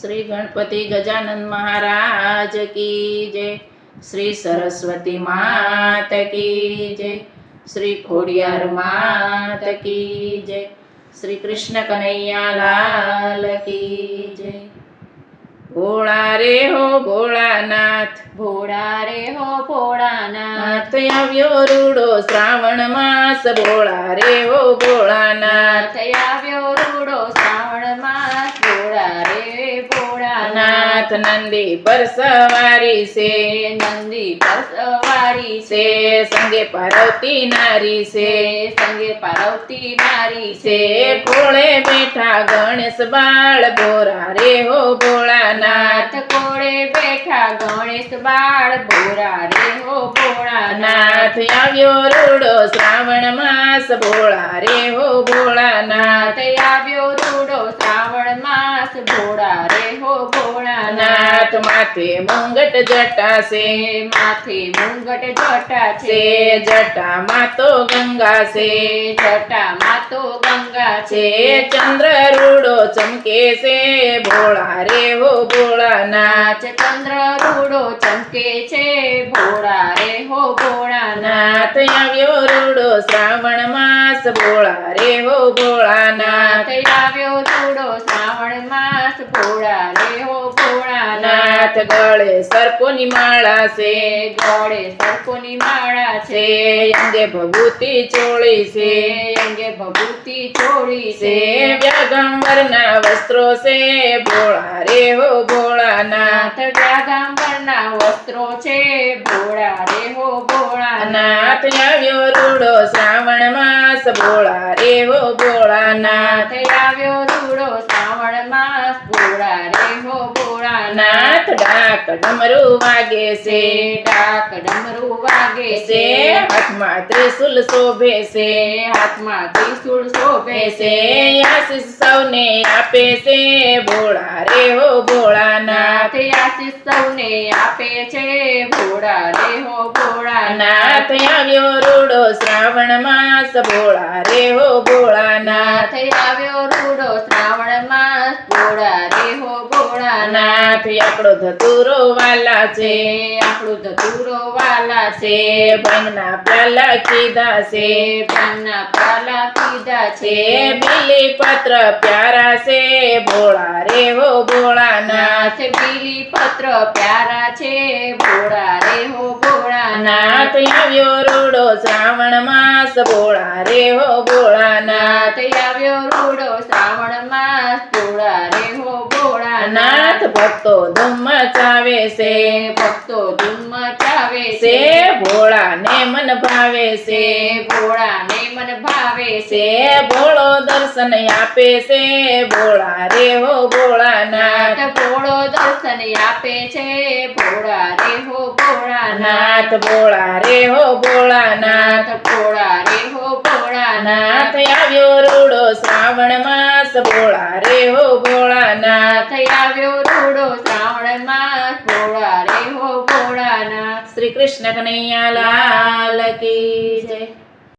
શ્રી ગણપતિ ગજાનંદ મહારાજ કી જય. શ્રી સરસ્વતી માત કી જય. શ્રી ખોડિયાર માત કી જય. શ્રી કૃષ્ણ કનૈયા લાલ કી જય. ભોળા રે હો ભોળાનાથ. ભોળા રે હો ભોળાનાથ. નાથ આવ્યો રૂડો શ્રાવણ માસ. ભોળા રે હો ભોળાનાથ. નાથ આવ્યો રૂડો શ્રાવણ માસ. ભોળા રે નાથ નંદી પર સવારી છે નંદી પર સવારી છે સંગે પાર્વતી નારી છે સંગે પાર્વતી નારી છે કોળે બેઠા ગણેશ બાળ ભોરા રે હો ભોળાનાથ. નાથ કોળે બેઠા ગણેશ બાળ બોરા રે હો ભોળાનાથ. નાથ આવ્યો રૂડો શ્રાવણ માસ ભોળા રે હો ભોળાનાથ. નાથ આવ્યો રૂડો શ્રાવણ માસ ભોળા હો ભોળાનાથ માથે મુંગટ જટા છે. માથે મુંગટ જટા છે. જટા માતો ગંગા છે. જટા માતો ગંગા છે ચંદ્ર રૂડો ચમકે છે. ભોળા રે હો ભોળાનાથ. ચંદ્ર રૂડો ચમકે છે. ભોળા રે હો ભોળાનાથ. નાથ આવ્યો રૂડો શ્રાવણ માસ. ભોળા રે હો ભોળાનાથ. નાથ આવ્યો રૂડો શ્રાવણ માસ ભોળા રે હો ભોળાનાથ નાથ ગળે સર્પોની માળા છે ગળે સર્પોની માળા છે અંગે ભભૂતિ ચોળી છે અંગે ભભૂતિ ચોળી છે વ્યાગંબરના વસ્ત્રો છે ભોળા રે હો ભોળાનાથ. નાથ વ્યાગાંબરના વસ્ત્રો છે ભોળા રે હો ભોળાનાથ. નાથ આવ્યો રૂડો શ્રાવણ માસ ભોળા રે હો ભોળાનાથ. નાથ આવ્યો રૂડો માસ ભોળા રે હો ભોળાનાથ નાથ ડાક ડમરું વાગે છે. ડાક ડમરું વાગે છે. હાથમાં ત્રિશુલ શોભે છે. હાથમાં ત્રિશુલ શોભે છે. આશીષ સૌને આપે છે. ભોળા રે હો ભોળા નાથ આશીષ સૌને આપે છે. ભોળા રે હો ભોળા નાથ આવ્યો રૂડો શ્રાવણ માસ. ભોળા રે હો ભોળાનાથ નાથ આવ્યો રૂડો શ્રાવણ ભોળા નાથ આપણો ધતુરો વાલા છે, આપણો ધતુરો વાલા છે છે પાલા કીધા છે પ્રાણના પાલા કીધા છે, બીલી પત્ર પ્યારા છે, ભોળા રે હો ભોળાનાથ નાથ બીલી પત્ર પ્યારા છે, ભોળા રે હો ભોળાનાથ નાથ આવ્યો રૂડો શ્રાવણ માસ, ભોળા રે હો ભોળાનાથ નાથ આવ્યો રૂડો શ્રાવણ માસ, ભોળા રે ભોળાનાથ નાથ ભક્તો ધૂમ મચાવે છે. ભક્તો ધૂમ મચાવે છે છે. ભોળા ને મન ભાવે છે. ભોળા ને મન ભાવે છે ભોળો દર્શન આપે છે. ભોળા રે હો ભોળાનાથ. નાથ ભોળો દર્શન આપે છે. ભોળા રે હો ભોળાનાથ. નાથ ભોળા રે હો ભોળાનાથ. નાથ ભોળા રે હો ભોળાનાથ નાથ આવ્યો રૂડો શ્રાવણ માસ ભોળા રે હો ભોળાનાથ. નાથ આવ્યો રૂડો શ્રાવણ માસ ભોળા રે હો ભોળાનાથ. શ્રી કૃષ્ણ કનૈયા લાલ કી જય.